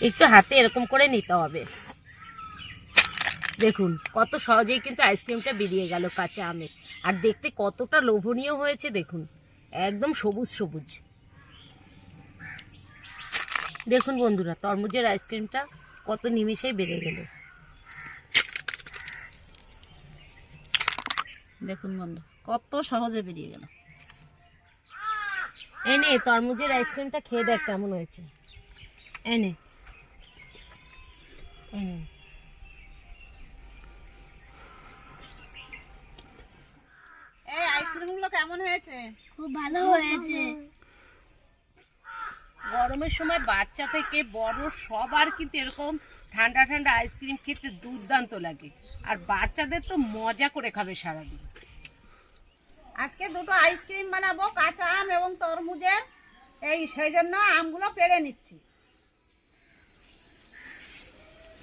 একটু হাতে এরকম করে নিতে হবে। দেখুন, কত সহজেই কিন্তু আইসক্রিমটা বেরিয়ে গেল কাঁচা আমের। আর দেখতে কতটা লোভনীয় হয়েছে, দেখুন। একদম সবুজ সবুজ। দেখুন বন্ধুরা, তরমুজের আইসক্রিমটা কত নিমেষেই বেড়ে গেল। দেখুন বন্ধু কত সহজে বেরিয়ে গেল। এনে তরমুজের আইসক্রিমটা খেয়ে দেখ কেমন হয়েছে। এনে এই আইসক্রিমগুলো কেমন হয়েছে? খুব ভালো হয়েছে। গরমের সময় বাচ্চা থেকে বড় সবার কিন্তু এরকম ঠান্ডা ঠান্ডা আইসক্রিম খেতে দুর্দান্ত লাগে। আর বাচ্চাদের তো মজা করে খাবে সারাদিন। আজকে দুটো আইসক্রিম বানাবো কাঁচা আম এবং তরমুজের। এই সেই জন্য আমগুলো পেড়ে নিচ্ছি ভালোই বড় আমগুলো কি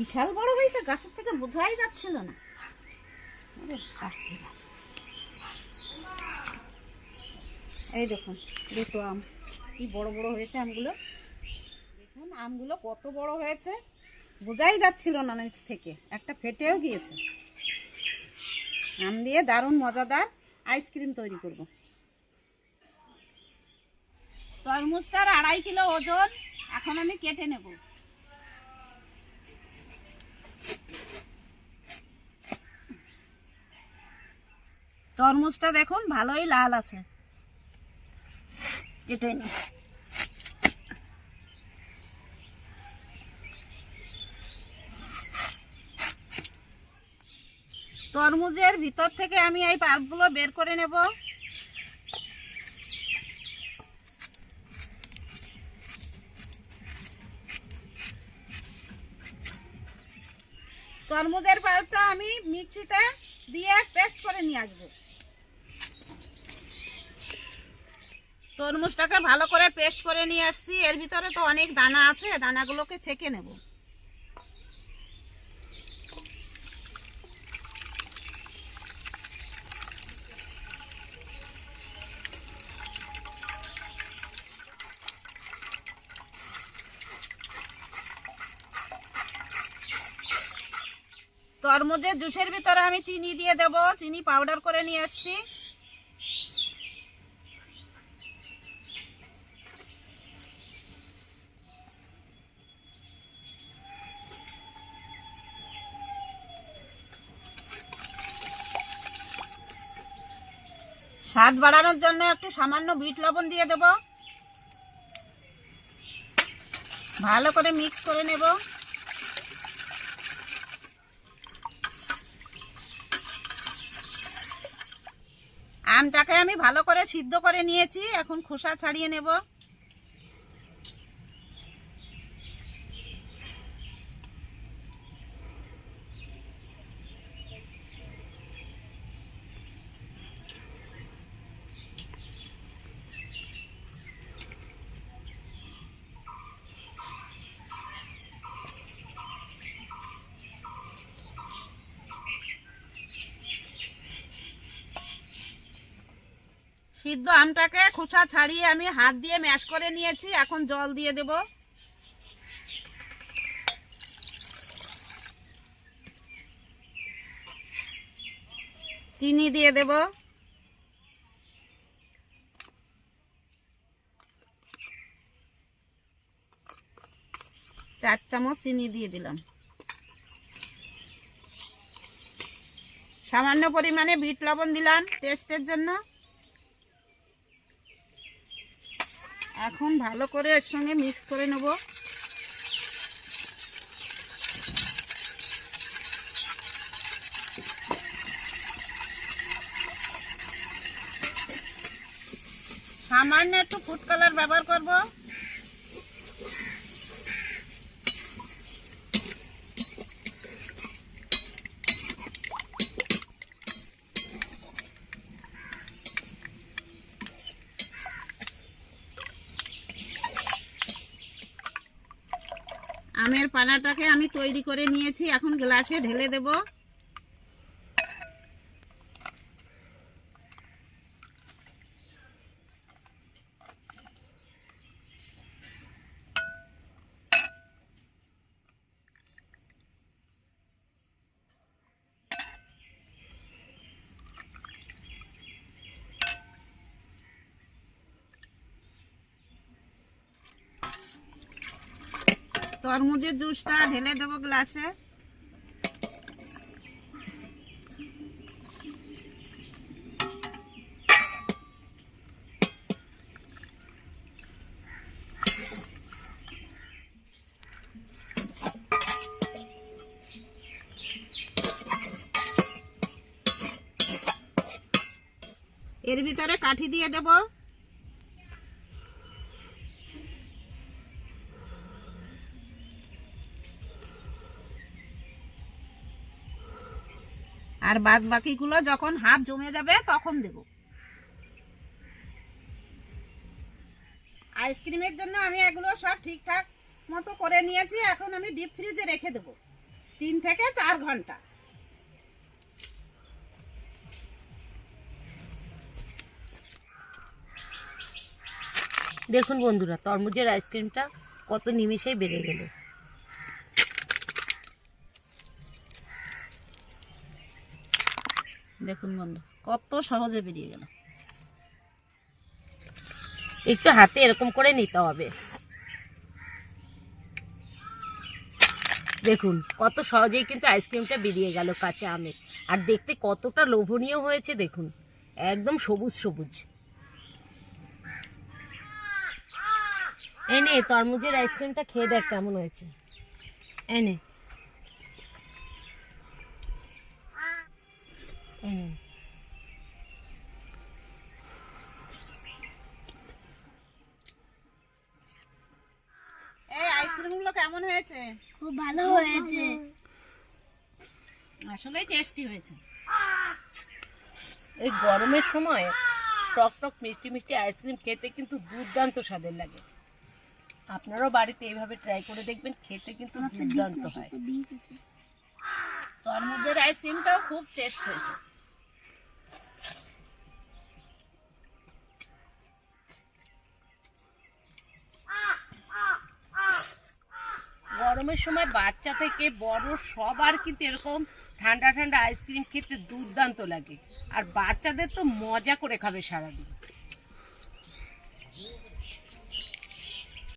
বিশাল বড় হয়েছে গাছের থেকে বোঝাই যাচ্ছিল না। এই দেখুন, দুটো আম। কি বড় বড় হয়েছে আমগুলো? দেখুন, আমগুলো কত বড় হয়েছে। বোঝাই যাচ্ছিল না নিচ থেকে। একটা ফেটেও গিয়েছে। আম দিয়ে দারুণ মজাদার আইসক্রিম তৈরি করব। তরমুজটার আড়াই কিলো ওজন। এখন আমি কেটে নেব। তরমুজটা দেখুন, ভালোই লাল আছে। কেটে নি তরমুজের ভিতর থেকে আমি এই পাল্পগুলো বের করে নেব। তরমুজের পাল্পটা আমি মিক্সিতে দিয়ে পেস্ট করে নিয়ে আসব। তরমুজটাকে ভালো করে পেস্ট করে নিয়ে আসছি। এর ভিতরে তো অনেক দানা আছে, দানাগুলোকে ছেঁকে নেব। তরমুজের জুসের ভিতরে আমি চিনি দিয়ে দেব। চিনি পাউডার করে নিয়ে আসছি। স্বাদ বাড়ানোর জন্য একটু সামান্য বিট লবণ দিয়ে দেব। ভালো করে মিক্স করে নেব। আমটাকে আমি ভালো করে সিদ্ধ করে নিয়েছি, এখন খোসা ছাড়িয়ে নেব। সিদ্ধ আমটাকে খোসা ছাড়িয়ে আমি হাত দিয়ে ম্যাশ করে নিয়েছি, এখন জল দিয়ে দেব। চিনি দিয়ে দেব। চার চামচ চিনি দিয়ে দিলাম। সামান্য পরিমাণে বিট লবণ দিলাম টেস্টের জন্য। এখন ভালো করে এর সঙ্গে মিক্স করে নেব। সামান্য একটু ফুড কালার ব্যবহার করব। পানাটাকে আমি তৈরি করে নিয়েছি। এখন গ্লাসে ঢেলে দেব। তরমুজের জুসটা ঢেলে দেবো গ্লাসে। এর ভিতরে কাঠি দিয়ে দেবো। আর বাদ বাকিগুলো যখন হাফ জমে যাবে, তখন দেব। আইসক্রিমের জন্য আমি এগুলো সব ঠিকঠাক মতো করে নিয়েছি। এখন আমি ডিপ ফ্রিজে রেখে দেব। তিন থেকে চার ঘণ্টা। দেখুন বন্ধুরা, তরমুজের আইসক্রিমটা কত নিমিষেই বেড়ে গেল। দেখুন বন্ধু, কত সহজে বেরিয়ে গেল। একটু হাতে এরকম করে নিতে হবে। দেখুন, কত সহজেই কিন্তু আইসক্রিমটা বেরিয়ে গেল কাঁচা আমের। আর দেখতে কতটা লোভনীয় হয়েছে, দেখুন, একদম সবুজ সবুজ। এনে তরমুজের আইসক্রিমটা খেয়ে দেখ কেমন হয়েছে। এনে এই আইসক্রিমগুলো কেমন হয়েছে? খুব ভালো হয়েছে। আসলেই টেস্টি হয়েছে। এই গরমের সময় টক টক মিষ্টি মিষ্টি আইসক্রিম খেতে কিন্তু দুর্দান্ত স্বাদের লাগে। আপনারাও বাড়িতে এইভাবে ট্রাই করে দেখবেন খেতে কিন্তু দুর্দান্ত হয়। তরমুজের আইসক্রিমটাও খুব টেস্ট হয়েছে। গরমের সময় বাচ্চা থেকে বড় সবার কিন্তু এরকম ঠান্ডা ঠান্ডা আইসক্রিম খেতে দুর্দান্ত লাগে। আর বাচ্চাদের তো মজা করে খাবে সারাদিন।